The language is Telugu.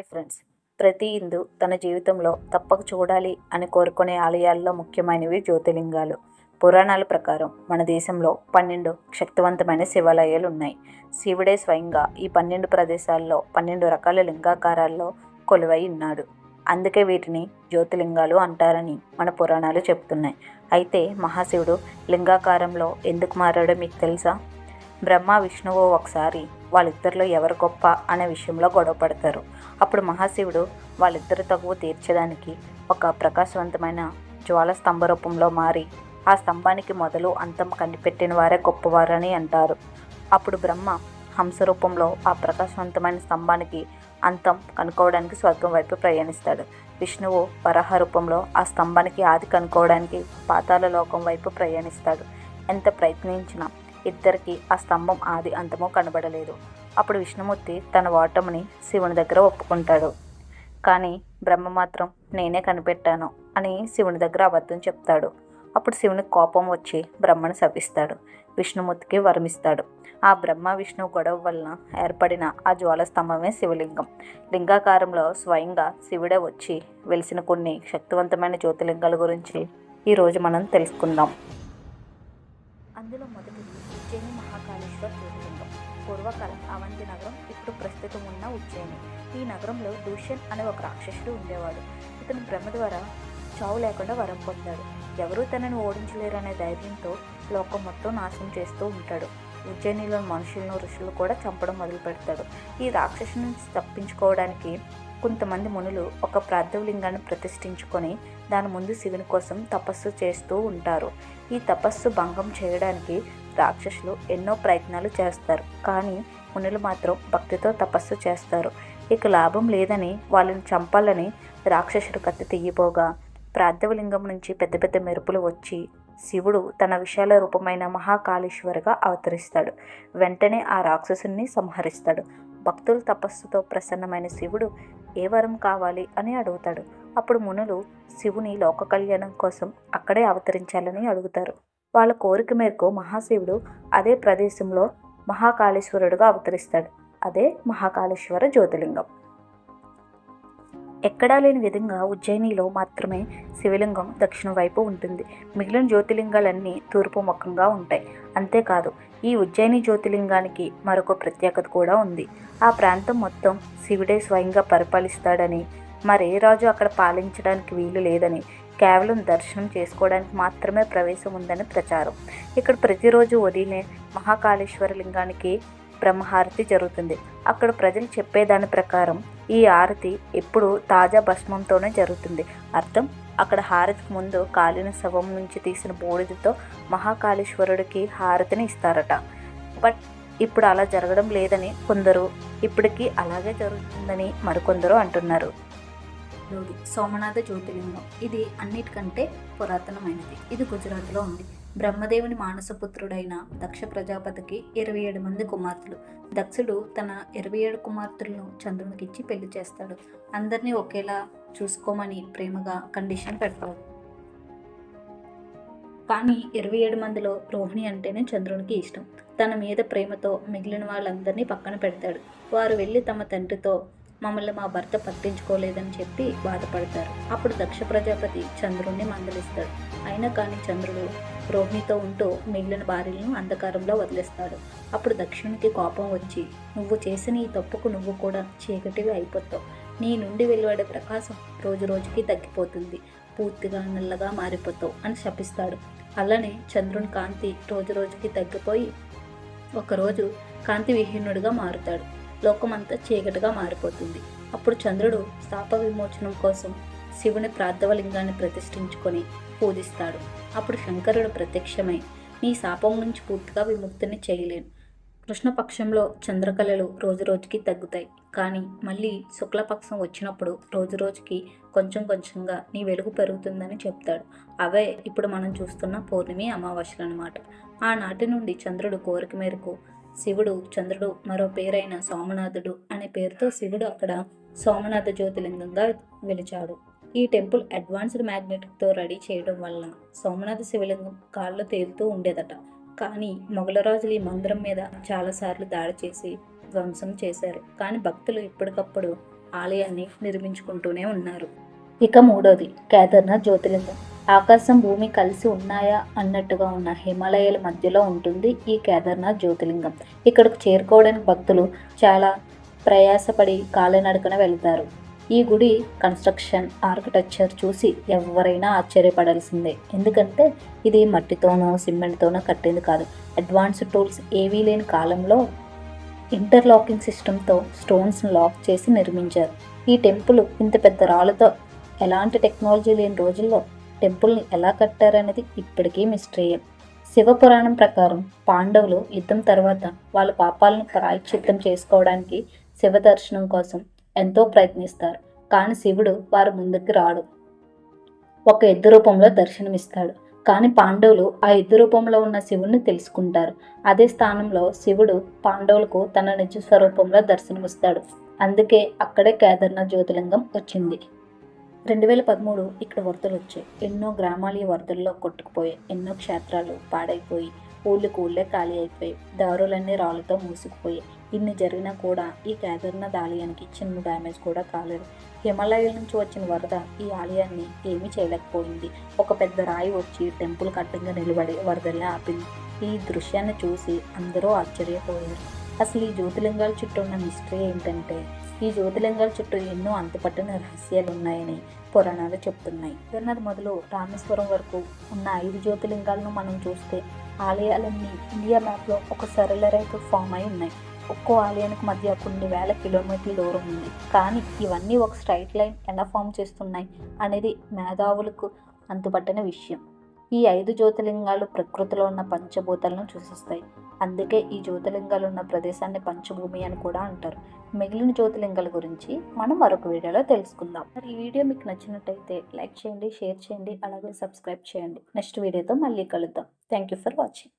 హై ఫ్రెండ్స్ ప్రతి హిందూ తన జీవితంలో తప్పక చూడాలి అని కోరుకునే ఆలయాల్లో ముఖ్యమైనవి జ్యోతిలింగాలు పురాణాల ప్రకారం మన దేశంలో పన్నెండు శక్తివంతమైన శివాలయాలు ఉన్నాయి. శివుడే స్వయంగా ఈ పన్నెండు ప్రదేశాల్లో పన్నెండు రకాల లింగాకారాల్లో కొలువై ఉన్నాడు. అందుకే వీటిని జ్యోతిలింగాలు అంటారని మన పురాణాలు చెప్తున్నాయి. అయితే మహాశివుడు లింగాకారంలో ఎందుకు మారాడో మీకు తెలుసా? బ్రహ్మ విష్ణువు ఒకసారి వాళ్ళిద్దరిలో ఎవరు గొప్ప అనే విషయంలో గొడవ పడతారు. అప్పుడు మహాశివుడు వాళ్ళిద్దరి తగువ తీర్చడానికి ఒక ప్రకాశవంతమైన జ్వాల స్తంభ రూపంలో మారి ఆ స్తంభానికి మొదలు అంతం కనిపెట్టిన వారే గొప్పవారని అంటారు. అప్పుడు బ్రహ్మ హంస రూపంలో ఆ ప్రకాశవంతమైన స్తంభానికి అంతం కనుక్కోవడానికి స్వర్గం వైపు ప్రయాణిస్తాడు. విష్ణువు వరాహ రూపంలో ఆ స్తంభానికి ఆది కనుక్కోవడానికి పాతాల లోకం వైపు ప్రయాణిస్తాడు. ఎంత ప్రయత్నించినా ఇద్దరికి ఆ స్తంభం ఆది అంతమో కనబడలేదు. అప్పుడు విష్ణుమూర్తి తన ఓటమిని శివుని దగ్గర ఒప్పుకుంటాడు. కానీ బ్రహ్మ మాత్రం నేనే కనిపెట్టాను అని శివుని దగ్గర అబద్ధం చెప్తాడు. అప్పుడు శివునికి కోపం వచ్చి బ్రహ్మను శపిస్తాడు. విష్ణుమూర్తికి వరమిస్తాడు. ఆ బ్రహ్మ విష్ణు గొడవ వలన ఏర్పడిన ఆ జ్వాలస్తంభమే శివలింగం. లింగాకారంలో స్వయంగా శివుడే వచ్చి వెలిసిన కొన్ని శక్తివంతమైన జ్యోతిలింగాల గురించి ఈరోజు మనం తెలుసుకుందాం. అందులో మొదటి ఉజ్జయిని మహాకాళేశ్వర జ్యోతిలింగం పూర్వకాలం అవంతి నగరం ఇప్పుడు ప్రస్తుతం ఉన్న ఉజ్జయిని. ఈ నగరంలో దూష్యన్ అనే ఒక రాక్షసుడు ఉండేవాడు. ఇతను బ్రహ్మ ద్వారా చావు లేకుండా వరం పొందాడు. ఎవరూ తనని ఓడించలేరనే ధైర్యంతో లోకం మొత్తం నాశనం చేస్తూ ఉంటాడు. ఉజ్జయినిలో మనుషులను ఋషులు కూడా చంపడం మొదలు పెడతాడు. ఈ రాక్షసుని తప్పించుకోవడానికి కొంతమంది మునులు ఒక ప్రార్థవలింగాన్ని ప్రతిష్ఠించుకొని దాని ముందు శివుని కోసం తపస్సు చేస్తూ ఉంటారు. ఈ తపస్సు భంగం చేయడానికి రాక్షసులు ఎన్నో ప్రయత్నాలు చేస్తారు. కానీ మునులు మాత్రం భక్తితో తపస్సు చేస్తారు. ఇక లాభం లేదని వాళ్ళని చంపాలని రాక్షసుడు కత్తి తీయబోగా ప్రార్థవలింగం నుంచి పెద్ద పెద్ద మెరుపులు వచ్చి శివుడు తన విశాల రూపమైన మహాకాళేశ్వరగా అవతరిస్తాడు. వెంటనే ఆ రాక్షసుని సంహరిస్తాడు. భక్తుల తపస్సుతో ప్రసన్నమైన శివుడు ఏ వరం కావాలి? అని అడుగుతాడు. అప్పుడు మునులు శివుని లోక కళ్యాణం కోసం అక్కడే అవతరించాలని అడుగుతారు. వాళ్ళ కోరిక మేరకు మహాశివుడు అదే ప్రదేశంలో మహాకాళేశ్వరుడుగా అవతరిస్తాడు. అదే మహాకాళేశ్వర జ్యోతిలింగం ఎక్కడా లేని విధంగా ఉజ్జయినిలో మాత్రమే శివలింగం దక్షిణ వైపు ఉంటుంది. మిగిలిన జ్యోతిలింగాలన్నీ తూర్పు ముఖంగా ఉంటాయి. అంతేకాదు ఈ ఉజ్జయిని జ్యోతిలింగానికి మరొక ప్రత్యేకత కూడా ఉంది. ఆ ప్రాంతం మొత్తం శివుడే స్వయంగా పరిపాలిస్తాడని మరే రాజు అక్కడ పాలించడానికి వీలు లేదని కేవలం దర్శనం చేసుకోవడానికి మాత్రమే ప్రవేశం ఉందని ప్రచారం. ఇక్కడ ప్రతిరోజు ఉదయమే మహాకాళేశ్వర లింగానికి బ్రహ్మహారతి జరుగుతుంది. అక్కడ ప్రజలు చెప్పేదాని ప్రకారం ఈ హారతి ఎప్పుడు తాజా భస్మంతోనే జరుగుతుంది. అర్థం? అక్కడ హారతికి ముందు కాలిన శవం నుంచి తీసిన బూడిదతో మహాకాళేశ్వరుడికి హారతిని ఇస్తారట. బట్ ఇప్పుడు అలా జరగడం లేదని కొందరు ఇప్పటికీ అలాగే జరుగుతుందని మరికొందరు అంటున్నారు. లోది సోమనాథ జ్యోతిలింగం ఇది అన్నిటికంటే పురాతనమైనది. ఇది గుజరాత్లో ఉంది. బ్రహ్మదేవుని మానసపుత్రుడైన దక్ష ప్రజాపతికి ఇరవై ఏడు మంది కుమార్తెలు. దక్షుడు తన ఇరవై ఏడు కుమార్తెలను చంద్రునికిచ్చి పెళ్ళి చేస్తాడు. అందరినీ ఒకేలా చూసుకోమని ప్రేమగా కండిషన్ పెడతాడు. కానీ ఇరవై ఏడు మందిలో రోహిణి అంటేనే చంద్రునికి ఇష్టం. తన మీద ప్రేమతో మిగిలిన వాళ్ళందరినీ పక్కన పెడతాడు. వారు వెళ్ళి తమ తండ్రితో మమ్మల్ని మా భర్త పట్టించుకోలేదని చెప్పి బాధపడతారు. అప్పుడు దక్ష ప్రజాపతి చంద్రుణ్ణి మందలిస్తాడు. అయినా కానీ చంద్రుడు రోహిణితో ఉంటూ మిగిలిన భార్యలను అంధకారంలో వదిలేస్తాడు. అప్పుడు దక్షునికి కోపం వచ్చి నువ్వు చేసిన ఈ తప్పుకు నువ్వు కూడా చీకటివి అయిపోతావు. నీ నుండి వెలువడే ప్రకాశం రోజు రోజుకి తగ్గిపోతుంది. పూర్తిగా నల్లగా మారిపోతావు అని శపిస్తాడు. అలానే చంద్రుని కాంతి రోజు రోజుకి తగ్గిపోయి ఒకరోజు కాంతి విహీనుడిగా మారుతాడు. లోకమంతా చీకటిగా మారిపోతుంది. అప్పుడు చంద్రుడు శాప విమోచనం కోసం శివుని ప్రార్థవలింగాన్ని ప్రతిష్ఠించుకొని పూజిస్తాడు. అప్పుడు శంకరుడు ప్రత్యక్షమై నీ శాపం నుంచి పూర్తిగా విముక్తిని చేయలేను. కృష్ణపక్షంలో చంద్రకళలు రోజు రోజుకి తగ్గుతాయి. కానీ మళ్ళీ శుక్లపక్షం వచ్చినప్పుడు రోజు రోజుకి కొంచెం కొంచెంగా నీ వెలుగు పెరుగుతుందని చెప్తాడు. అవే ఇప్పుడు మనం చూస్తున్న పౌర్ణమి అమావాస్యలు అనమాట ఆనాటి నుండి చంద్రుడు కోరిక మేరకు శివుడు చంద్రుడు మరో పేరైన సోమనాథుడు అనే పేరుతో శివుడు అక్కడ సోమనాథ జ్యోతిలింగంగా వెలిచాడు. ఈ టెంపుల్ అడ్వాన్స్డ్ మ్యాగ్నెటిక్తో రెడీ చేయడం వలన సోమనాథ శివలింగం కాళ్ళు తేలుతూ ఉండేదట. కానీ మొగలరాజులు ఈ మందిరం మీద చాలాసార్లు దాడి చేసి ధ్వంసం చేశారు. కానీ భక్తులు ఎప్పటికప్పుడు ఆలయాన్ని నిర్మించుకుంటూనే ఉన్నారు. ఇక మూడోది కేదార్నాథ్ జ్యోతిలింగం ఆకాశం భూమి కలిసి ఉన్నాయా అన్నట్టుగా ఉన్న హిమాలయాల మధ్యలో ఉంటుంది ఈ కేదార్నాథ్ జ్యోతిలింగం ఇక్కడకు చేరుకోవడానికి భక్తులు చాలా ప్రయాసపడి కాలినడకన వెళ్తారు. ఈ గుడి కన్స్ట్రక్షన్ ఆర్కిటెక్చర్ చూసి ఎవరైనా ఆశ్చర్యపడాల్సిందే. ఎందుకంటే ఇది మట్టితోనో సిమెంట్తోనో కట్టింది కాదు. అడ్వాన్స్ టూల్స్ ఏవీ లేని కాలంలో ఇంటర్లాకింగ్ సిస్టంతో స్టోన్స్ని లాక్ చేసి నిర్మించారు. ఈ టెంపుల్ ఇంత పెద్ద రాళ్ళతో ఎలాంటి టెక్నాలజీ లేని రోజుల్లో టెంపుల్ని ఎలా కట్టారనేది ఇప్పటికీ మిస్టరీయం శివపురాణం ప్రకారం పాండవులు యుద్ధం తర్వాత వాళ్ళ పాపాలను ప్రాయశ్చిత్తం చేసుకోవడానికి శివ దర్శనం కోసం ఎంతో ప్రయత్నిస్తారు. కానీ శివుడు వారి ముందుకు రాడు. ఒక ఎద్దు రూపంలో దర్శనమిస్తాడు. కానీ పాండవులు ఆ ఎద్దు రూపంలో ఉన్న శివుణ్ణి తెలుసుకుంటారు. అదే స్థానంలో శివుడు పాండవులకు తన నిజ స్వరూపంలో దర్శనమిస్తాడు. అందుకే అక్కడే కేదార్నాథ్ జ్యోతిలింగం వచ్చింది. రెండు వేల పదమూడు ఇక్కడ వరదలు వచ్చాయి. ఎన్నో గ్రామాలు ఈ వరదల్లో కొట్టుకుపోయాయి. ఎన్నో క్షేత్రాలు పాడైపోయి ఊళ్ళకి ఊళ్ళే ఖాళీ అయిపోయాయి. దారులన్నీ రాళ్ళతో మూసుకుపోయాయి. ఇన్ని జరిగినా కూడా ఈ కేదార్నాథ్ ఆలయానికి చిన్న డ్యామేజ్ కూడా కాలేదు. హిమాలయాల నుంచి వచ్చిన వరద ఈ ఆలయాన్ని ఏమీ చేయలేకపోయింది. ఒక పెద్ద రాయి వచ్చి టెంపుల్ కట్టంగా నిలబడి వరదల్ని ఆపింది. ఈ దృశ్యాన్ని చూసి అందరూ ఆశ్చర్యపోయారు. అసలు ఈ జ్యోతిలింగాల చుట్టూ ఉన్న మిస్టరీ ఏంటంటే ఈ జ్యోతిలింగాల చుట్టూ ఎన్నో అంతుపట్టిన రహస్యాలు ఉన్నాయని పురాణాలు చెప్తున్నాయి. కేదార్నాథ్ మొదలు రామేశ్వరం వరకు ఉన్న ఐదు జ్యోతిలింగాలను మనం చూస్తే ఆలయాలన్నీ ఇండియా మ్యాప్లో ఒక సరళ రేఖ ఫామ్ అయి ఉన్నాయి. ఒక్కో ఆలయానికి మధ్య కొన్ని వేల కిలోమీటర్ల దూరం ఉంది. కానీ ఇవన్నీ ఒక స్ట్రైట్ లైన్ ఎలా ఫామ్ చేస్తున్నాయి అనేది మేధావులకు అంతుపట్టిన విషయం. ఈ ఐదు జ్యోతిలింగాలు ప్రకృతిలో ఉన్న పంచభూతాలను సూచిస్తాయి. అందుకే ఈ జ్యోతిలింగాలు ఉన్న ప్రదేశాన్ని పంచభూమి అని కూడా అంటారు. మిగిలిన జ్యోతిలింగాల గురించి మనం మరొక వీడియోలో తెలుసుకుందాం. మరి ఈ వీడియో మీకు నచ్చినట్టయితే లైక్ చేయండి షేర్ చేయండి అలాగే సబ్స్క్రైబ్ చేయండి. నెక్స్ట్ వీడియోతో మళ్ళీ కలుద్దాం. Thank you for watching.